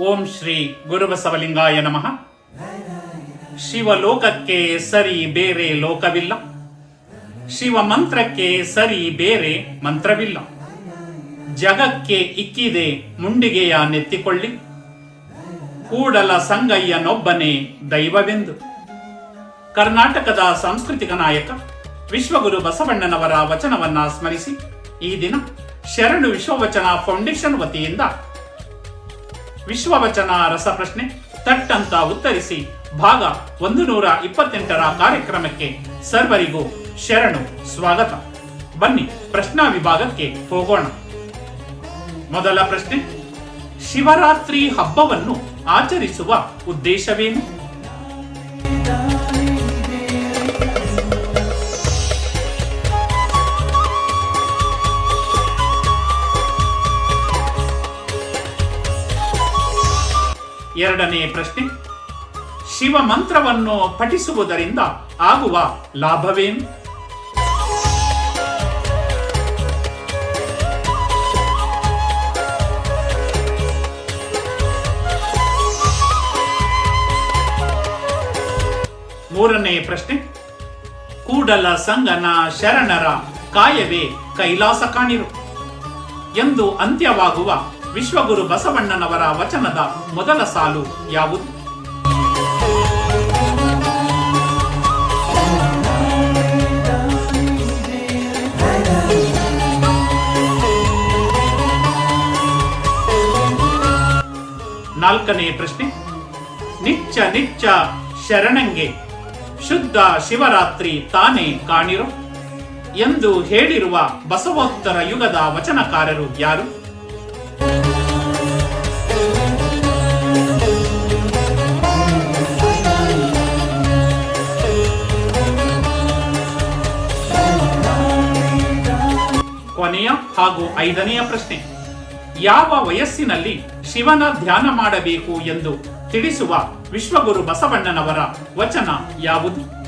ಓಂ ಶ್ರೀ ಗುರುಬಸವಲಿಂಗಾಯ ನಮಃ. ಶಿವಲೋಕಕ್ಕೆ ಸರಿ ಬೇರೆ ಲೋಕವಿಲ್ಲ. ಶಿವ ಮಂತ್ರಕ್ಕೆ ಸರಿ ಬೇರೆ ಮಂತ್ರವಿಲ್ಲ. ಜಗಕ್ಕೆ ಇಕ್ಕಿದೆ ಮುಂಡಿಗೆಯ ನೆತ್ತಿಕೊಳ್ಳಿ. ಕೂಡಲ ಸಂಗಯ್ಯನೊಬ್ಬನೇ ದೈವವೆಂದು. ಕರ್ನಾಟಕದ ಸಾಂಸ್ಕೃತಿಕ ನಾಯಕ ವಿಶ್ವಗುರು ಬಸವಣ್ಣನವರ ವಚನವನ್ನ ಸ್ಮರಿಸಿ, ಈ ದಿನ ಶರಣು ವಿಶ್ವವಚನ ಫೌಂಡೇಶನ್ ವತಿಯಿಂದ ವಿಶ್ವವಚನ ರಸಪ್ರಶ್ನೆ ತಟ್ಟಂತ ಉತ್ತರಿಸಿ. ಭಾಗ ಒಂದು ನೂರ ಇಪ್ಪತ್ತೆಂಟರ ಕಾರ್ಯಕ್ರಮಕ್ಕೆ ಸರ್ವರಿಗೂ ಶರಣು, ಸ್ವಾಗತ. ಬನ್ನಿ, ಪ್ರಶ್ನಾ ವಿಭಾಗಕ್ಕೆ ಹೋಗೋಣ. ಮೊದಲ ಪ್ರಶ್ನೆ. ಶಿವರಾತ್ರಿ ಹಬ್ಬವನ್ನು ಆಚರಿಸುವ ಉದ್ದೇಶವೇನು? ಎರಡನೇ ಪ್ರಶ್ನೆ. ಶಿವ ಮಂತ್ರವನ್ನು ಪಠಿಸುವುದರಿಂದ ಆಗುವ ಲಾಭವೇನು? ಮೂರನೇ ಪ್ರಶ್ನೆ. ಕೂಡಲ ಸಂಗನ ಶರಣರ ಕಾಯವೇ ಕೈಲಾಸ ಕಾಣಿರು ಎಂದು ಅಂತ್ಯವಾಗುವ ವಿಶ್ವಗುರು ಬಸವಣ್ಣನವರ ವಚನದ ಮೊದಲ ಸಾಲು ಯಾವುದು? ನಾಲ್ಕನೇ ಪ್ರಶ್ನೆ. ನಿಚ್ಚ ನಿಚ್ಚ ಶರಣಂಗೆ, ಶುದ್ಧ ಶಿವರಾತ್ರಿ ತಾನೇ ಕಾಣಿರೋ? ಎಂದು ಹೇಳಿರುವ ಬಸವೋತ್ತರ ಯುಗದ ವಚನಕಾರರು ಯಾರು? ಕೊನೆಯ ಹಾಗೂ ಐದನೆಯ ಪ್ರಶ್ನೆ. ಯಾವ ವಯಸ್ಸಿನಲ್ಲಿ ಶಿವನ ಧ್ಯಾನ ಮಾಡಬೇಕು ಎಂದು ತಿಳಿಸುವ ವಿಶ್ವಗುರು ಬಸವಣ್ಣನವರ ವಚನ ಯಾವುದು?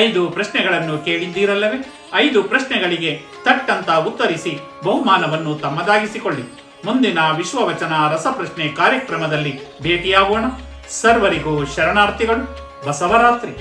ಐದು ಪ್ರಶ್ನೆಗಳನ್ನು ಕೇಳಿದ್ದೀರಲ್ಲವೇ? ಐದು ಪ್ರಶ್ನೆಗಳಿಗೆ ತಟ್ಟಂತ ಉತ್ತರಿಸಿ, ಬಹುಮಾನವನ್ನು ತಮ್ಮದಾಗಿಸಿಕೊಳ್ಳಿ. ಮುಂದಿನ ವಿಶ್ವವಚನ ರಸಪ್ರಶ್ನೆ ಕಾರ್ಯಕ್ರಮದಲ್ಲಿ ಭೇಟಿಯಾಗೋಣ. ಸರ್ವರಿಗೂ ಶರಣಾರ್ಥಿಗಳು, ಬಸವರಾತ್ರಿ.